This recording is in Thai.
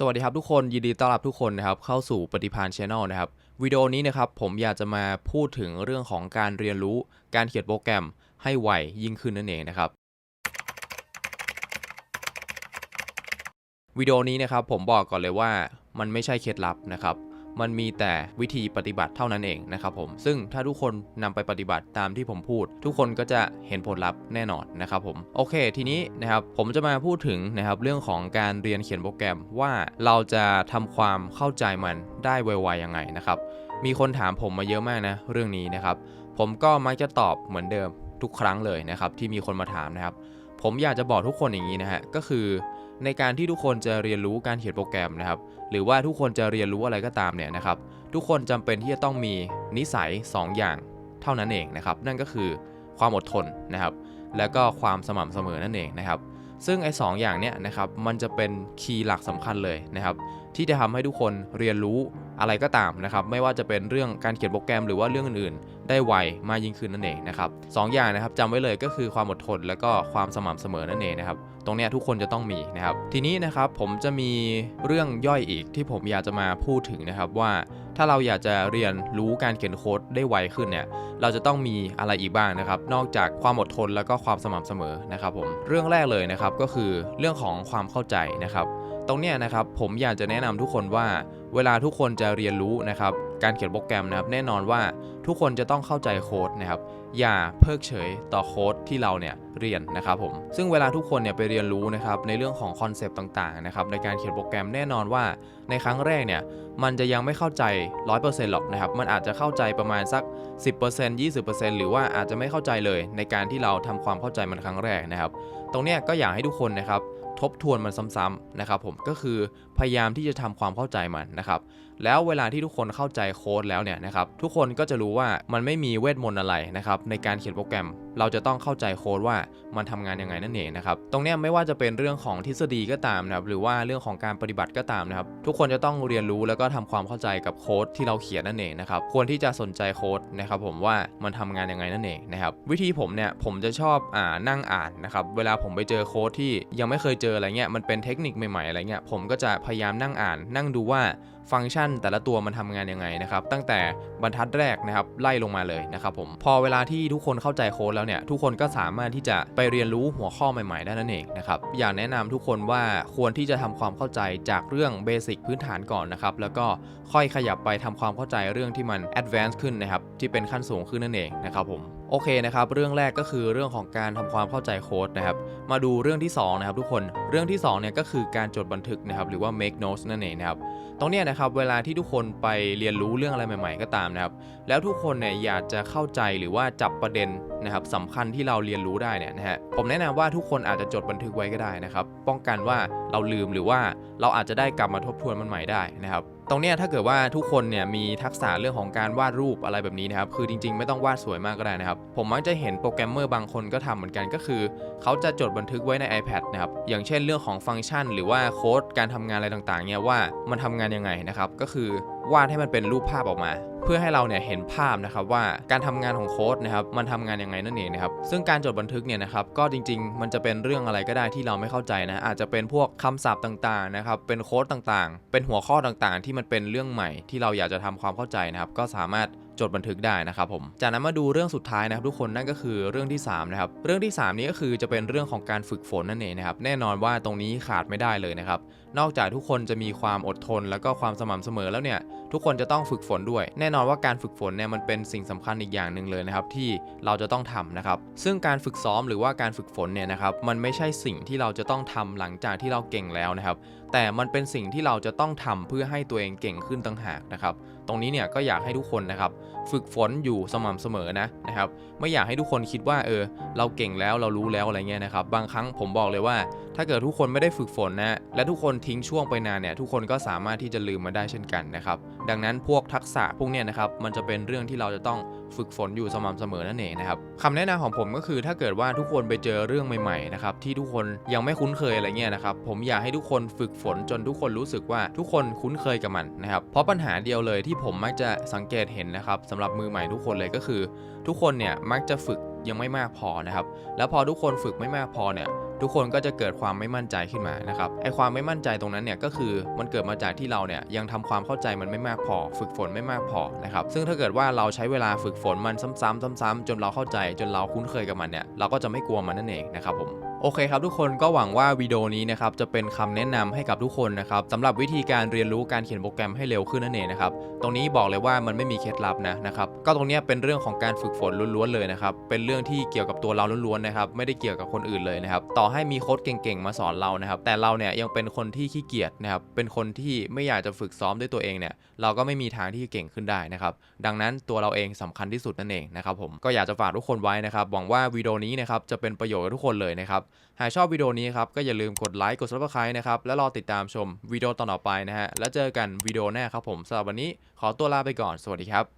สวัสดีครับทุกคนยินดีต้อนรับทุกคนนะครับเข้าสู่ปฏิพานชแนลนะครับวิดีโอนี้นะครับผมอยากจะมาพูดถึงเรื่องของการเรียนรู้การเขียนโปรแกรมให้ไวยิ่งขึ้นนั่นเองนะครับวิดีโอนี้นะครับผมบอกก่อนเลยว่ามันไม่ใช่เคล็ดลับนะครับ มันมีแต่วิธีปฏิบัติเท่านั้นเองนะครับผม ซึ่งถ้าทุกคนนำไปปฏิบัติตามที่ผมพูด ทุกคนก็จะเห็นผลลัพธ์แน่นอนนะครับผม โอเค ทีนี้นะครับผมจะมาพูดถึงนะครับเรื่องของการเรียนเขียนโปรแกรมว่าเราจะทำความเข้าใจมันได้ไวๆยังไงนะครับมีคนถามผมมาเยอะมากนะเรื่องนี้นะครับ ผมก็มักจะตอบเหมือนเดิมทุกครั้งเลยนะครับที่มีคนมาถามนะครับ ผมอยากจะบอกทุกคนอย่างนี้นะฮะก็คือ ในการที่ทุกคนจะเรียนรู้การเขียนโปรแกรมนะครับ หรือว่าทุกคนจะเรียนรู้อะไรก็ตามเนี่ยนะครับ ทุกคนจำเป็นที่จะต้องมีนิสัย 2 อย่างเท่านั้นเองนะครับ นั่นก็คือความอดทนนะครับ แล้วก็ความสม่ำเสมอนั่นเองนะครับ ซึ่งไอ้สองอย่างเนี้ยนะครับ มันจะเป็นคีย์หลักสำคัญเลยนะครับ ที่จะทำให้ทุกคนเรียนรู้ อะไรก็ตามนะครับไม่ว่าจะเป็นเรื่องการเขียนโปรแกรมหรือว่าเรื่องอื่นๆ ได้ไวมากยิ่งขึ้นนั่นเองนะครับสองอย่างนะครับจำไว้เลยก็คือความอดทนแล้วก็ความสม่ำเสมอนั่นเองนะครับตรงนี้ทุกคนจะต้องมีนะครับทีนี้นะครับผมจะมีเรื่องย่อยอีกที่ผมอยากจะมาพูดถึงนะครับว่าถ้าเราอยากจะเรียนรู้การเขียนโค้ดได้ไวขึ้นเนี่ยเราจะต้องมีอะไรอีกบ้างนะครับนอกจากความอดทนแล้วก็ความสม่ำเสมอนะครับผมเรื่องแรกเลยนะครับก็คือเรื่องของความเข้าใจนะครับตรงเนี้ยนะครับผมอยากจะแนะนำทุกคนว่า เวลาทุกคนจะเรียนรู้นะครับ การเขียนโปรแกรมนะครับ แน่นอนว่าทุกคนจะต้องเข้าใจโค้ดนะครับ อย่าเพิกเฉยต่อโค้ดที่เราเนี่ยเรียนนะครับผม ซึ่งเวลาทุกคนเนี่ยไปเรียนรู้นะครับในเรื่องของคอนเซปต์ต่างๆนะครับในการเขียนโปรแกรมแน่นอนว่าในครั้งแรกเนี่ยมันจะยังไม่เข้าใจ 100%หรอกนะครับ มันอาจจะเข้าใจประมาณสัก 10% 20%หรือว่าอาจจะไม่เข้าใจเลยในการที่เราทำความเข้าใจมันครั้งแรกนะครับ ตรงเนี้ยก็อยากให้ทุกคนนะครับ ทบทวนมันซ้ำๆนะครับผมก็คือพยายามที่จะทำความเข้าใจมันนะครับ แล้วเวลาที่ทุกคนเข้าใจโค้ดแล้วเนี่ยนะครับทุกคนก็จะรู้ว่ามันไม่มีเวทมนต์อะไรนะครับในการเขียนโปรแกรม เราจะต้องเข้าใจโค้ดว่ามันทำงานยังไงนั่นเองนะครับตรงนี้ไม่ว่าจะเป็นเรื่องของทฤษฎีก็ตามนะครับหรือว่าเรื่องของการปฏิบัติก็ตามนะครับทุกคนจะต้องเรียนรู้แล้วก็ทำความเข้าใจกับโค้ดที่เราเขียนนั่นเองนะครับควรที่จะสนใจโค้ดนะครับผมว่ามันทำงานยังไงนั่นเองนะครับวิธีผมเนี่ยผมจะชอบอ่านั่งอ่านนะครับเวลาผมไปเจอโค้ดที่ยังไม่เคยเจออะไรเงี้ยมันเป็นเทคนิคใหม่ๆอะไรเงี้ยผมก็จะพยายามนั่งอ่าน นั่งดูว่า ฟังก์ชันแต่ละตัวมันทำงานยังไงนะครับ ตั้งแต่บรรทัดแรกนะครับไล่ลงมาเลยนะครับผมพอเวลาที่ทุกคนเข้าใจโค้ดแล้วเนี่ยทุกคนก็สามารถที่จะไปเรียนรู้หัวข้อใหม่ๆได้นั่นเองนะครับอยากแนะนำทุกคนว่าควรที่จะทำความเข้าใจจากเรื่องเบสิกพื้นฐานก่อนนะครับแล้วก็ค่อยขยับไปทำความเข้าใจเรื่องที่มันแอดวานซ์ขึ้นนะครับที่เป็นขั้นสูงขึ้นนั่นเองนะครับผม โอเคนะครับ เรื่องแรกก็คือเรื่องของการทำความเข้าใจโค้ดนะครับ มาดูเรื่องที่สองนะครับทุกคน เรื่องที่สองเนี่ยก็คือการจดบันทึกนะครับหรือว่า make notes นั่นเองนะครับ ตรงนี้นะครับเวลาที่ทุกคนไปเรียนรู้เรื่องอะไรใหม่ ๆ ก็ตามนะครับ แล้วทุกคนเนี่ยอยากจะเข้าใจหรือว่าจับประเด็นนะครับสำคัญที่เราเรียนรู้ได้เนี่ยนะฮะผมแนะนำว่าทุกคนอาจจะจดบันทึกไว้ก็ได้นะครับ ป้องกันว่าเราลืมหรือว่าเราอาจจะได้กลับมาทบทวนมันใหม่ได้นะครับตรงเนี้ยถ้าเกิดว่าทุกคนเนี่ยมีทักษะเรื่องของการวาดรูปอะไรแบบนี้นะครับคือจริงๆ ไม่ต้องวาดสวยมากก็ได้นะครับผมมักจะเห็นโปรแกรมเมอร์บางคนก็ทำเหมือนกันก็คือ เขาจะจดบันทึกไว้ใน iPad นะครับอย่างเช่นเรื่องของฟังก์ชัน หรือว่าโค้ดการทำงานอะไรต่างๆเนี่ยว่ามันทำงานยังไงนะครับก็คือวาดให้มันเป็นรูปภาพออกมา พื่อให้เราเนี่ยเห็นภาพนะครับว่าการทำงานของโค้ดนะครับมันทำงานยังไงนั่นเองนะครับซึ่งการจดบันทึกเนี่ยนะครับก็จริง ๆ มันจะเป็นเรื่องอะไรก็ได้ที่เราไม่เข้าใจนะอาจจะเป็นพวกคำศัพท์ต่างๆนะครับเป็นโค้ดต่างๆ เป็นหัวข้อต่างๆ ที่มันเป็นเรื่องใหม่ที่เราอยากจะทำความเข้าใจนะครับก็สามารถ จดบันทึกได้นะครับผม จากนั้นมาดูเรื่องสุดท้ายนะครับทุกคนนั่นก็คือเรื่องที่3นะครับเรื่องที่ 3 นี้ก็คือจะเป็นเรื่องของการฝึกฝนนั่นเองนะครับแน่นอนว่าตรงนี้ขาดไม่ได้เลยนะครับนอกจากทุกคนจะมีความอดทนแล้วก็ความสม่ำเสมอแล้วเนี่ยทุกคนจะต้องฝึกฝนด้วย แน่นอนว่าการฝึกฝนเนี่ยมันเป็นสิ่งสำคัญอีกอย่างหนึ่งเลยนะครับที่เราจะต้องทำนะครับซึ่งการฝึกซ้อมหรือว่าการฝึกฝนเนี่ยนะครับมันไม่ใช่สิ่งที่เราจะต้องทำหลังจากที่เราเก่งแล้วนะครับแต่มันเป็นสิ่งที่เราจะต้องทำเพื่อให้ตัวเองเก่งขึ้นต่างหากนะครับ ตรงนี้เนี่ยก็อยากให้ทุกคนนะครับฝึกฝนอยู่สม่ำเสมอนะนะครับไม่อยากให้ทุกคนคิดว่าเออเราเก่งแล้วเรารู้แล้วอะไรเงี้ยนะครับบางครั้งผมบอกเลยว่า ถ้าเกิดทุกคนไม่ได้ฝึกฝนนะและทุกคนทิ้งช่วงไปนานเนี่ยทุกคนก็สามารถที่จะลืมมาได้เช่นกันนะครับดังนั้นพวกทักษะพวกเนี้ยนะครับมันจะเป็นเรื่องที่เราจะต้องฝึกฝนอยู่สม่ำเสมอนั่นเองนะครับคำแนะนำของผมก็คือถ้าเกิดว่าทุกคนไปเจอเรื่องใหม่ๆนะครับที่ทุกคนยังไม่คุ้นเคยอะไรเงี้ยนะครับผมอยากให้ทุกคนฝึกฝนจนทุกคนรู้สึกว่าทุกคนคุ้นเคยกับมันนะครับเพราะปัญหาเดียวเลยที่ผมมักจะสังเกตเห็นนะครับสำหรับมือใหม่ทุกคนเลยก็คือ ทุกคนเนี่ยมักจะฝึกยังไม่มากพอนะครับ แล้วพอทุกคนฝึกไม่มากพอเนี่ย ทุกคนก็จะเกิดความไม่มั่นใจขึ้นมานะครับไอความไม่มั่นใจตรงนั้นเนี่ยก็คือมันเกิดมาจากที่เราเนี่ยยังทำความเข้าใจมันไม่มากพอ ฝึกฝนไม่มากพอนะครับซึ่งถ้าเกิดว่าเราใช้เวลาฝึกฝนมันซ้ำๆซ้ำๆจนเราเข้าใจจนเราคุ้นเคยกับมันเนี่ยเราก็จะไม่กลัวมันนั่นเองนะครับผม โอเคครับทุกคนก็หวังว่าวิดีโอนี้นะครับจะเป็นคำแนะนำให้กับทุกคนนะครับสำหรับวิธีการเรียนรู้การเขียนโปรแกรมให้เร็วขึ้นนั่นเองนะครับตรงนี้บอกเลยว่ามันไม่มีเคล็ดลับนะนะครับก็ตรงนี้เป็นเรื่องของการฝึกฝนล้วนๆเลยนะครับเป็นเรื่องที่เกี่ยวกับตัวเราล้วนๆนะครับไม่ได้เกี่ยวกับคนอื่นเลยนะครับต่อให้มีโค้ดเก่งๆมาสอนเรานะครับแต่เราเนี่ยยังเป็นคนที่ขี้เกียจนะครับเป็นคนที่ไม่อยากจะฝึกซ้อมด้วยตัวเองเนี่ยเราก็ไม่มีทางที่จะเก่งขึ้นได้นะครับดังนั้นตัวเราเองสำคัญที่สุดนั่นเองนะครับผมก็อยากจะฝากทุกคนไว้นะครับหวังว่าวิดีโอนี้นะครับจะเป็นประโยชน์กับทุกคนเลยนะครับหากชอบวิดีโอนี้ครับ ก็อย่าลืมกดไลค์กดซับสไครต์นะครับ แล้วรอติดตามชมวิดีโอต่อไปนะฮะ แล้วเจอกันวิดีโอหน้าครับผมสำหรับวันนี้ขอตัวลาไปก่อนสวัสดีครับ